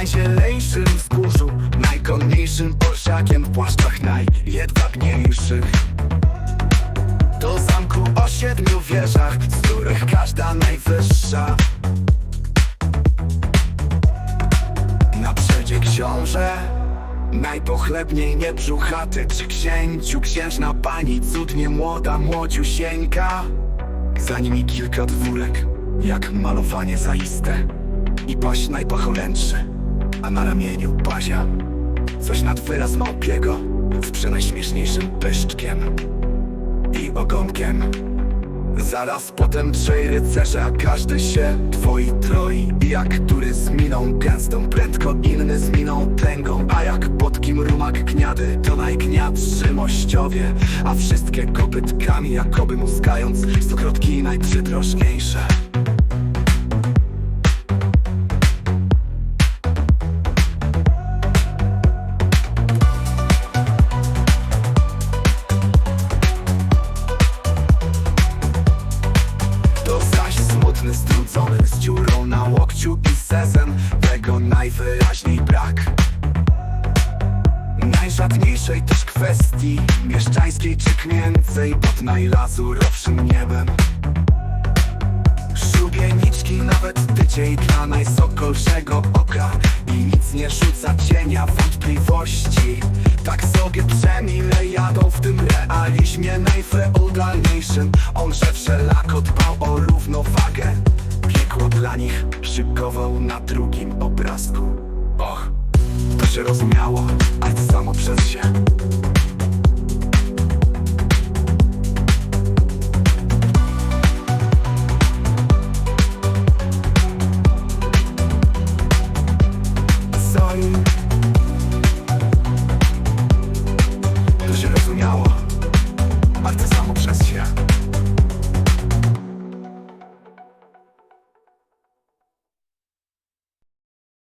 najzielejszym wzgórzu Najkonniejszym polsiakiem w płaszczach najjedwabniejszych Do zamku o siedmiu wieżach, z których każda najwyższa. Na przedzie książę Najpochlebniej niebrzuchaty Czy księciu, księżna pani Cudnie młoda, młodziusieńka. Za nimi kilka dwórek Jak malowanie zaiste I paść najpacholętszy. A na ramieniu pazia. Coś nad wyraz małpiego. Z przenajśmieszniejszym pyszczkiem I ogonkiem. Zaraz potem trzej rycerze, a każdy się twoi troi. I jak który z miną gęstą, prędko inny z miną tęgą. A jak pod kim rumak gniady, to najgniadszy mościowie A wszystkie kopytkami, jakoby muskając, stokrotki najprzydrożniejsze strudzony z dziurą na łokciu i sezen Tego najwyraźniej brak. Najżadniejszej też kwestii Mieszczańskiej czy kmięcej Pod najlazurowszym niebem. Szubieniczki nawet tyciej dla najsokolszego oka. I nic nie rzuca cienia wątpliwości. Tak sobie przemile jadą w tym realizmie najfeudalniejszym On że wszelako dbał o równowagę. Piekło dla nich szykował na drugim obrazku. Och, to się rozumiało, ale samo przez się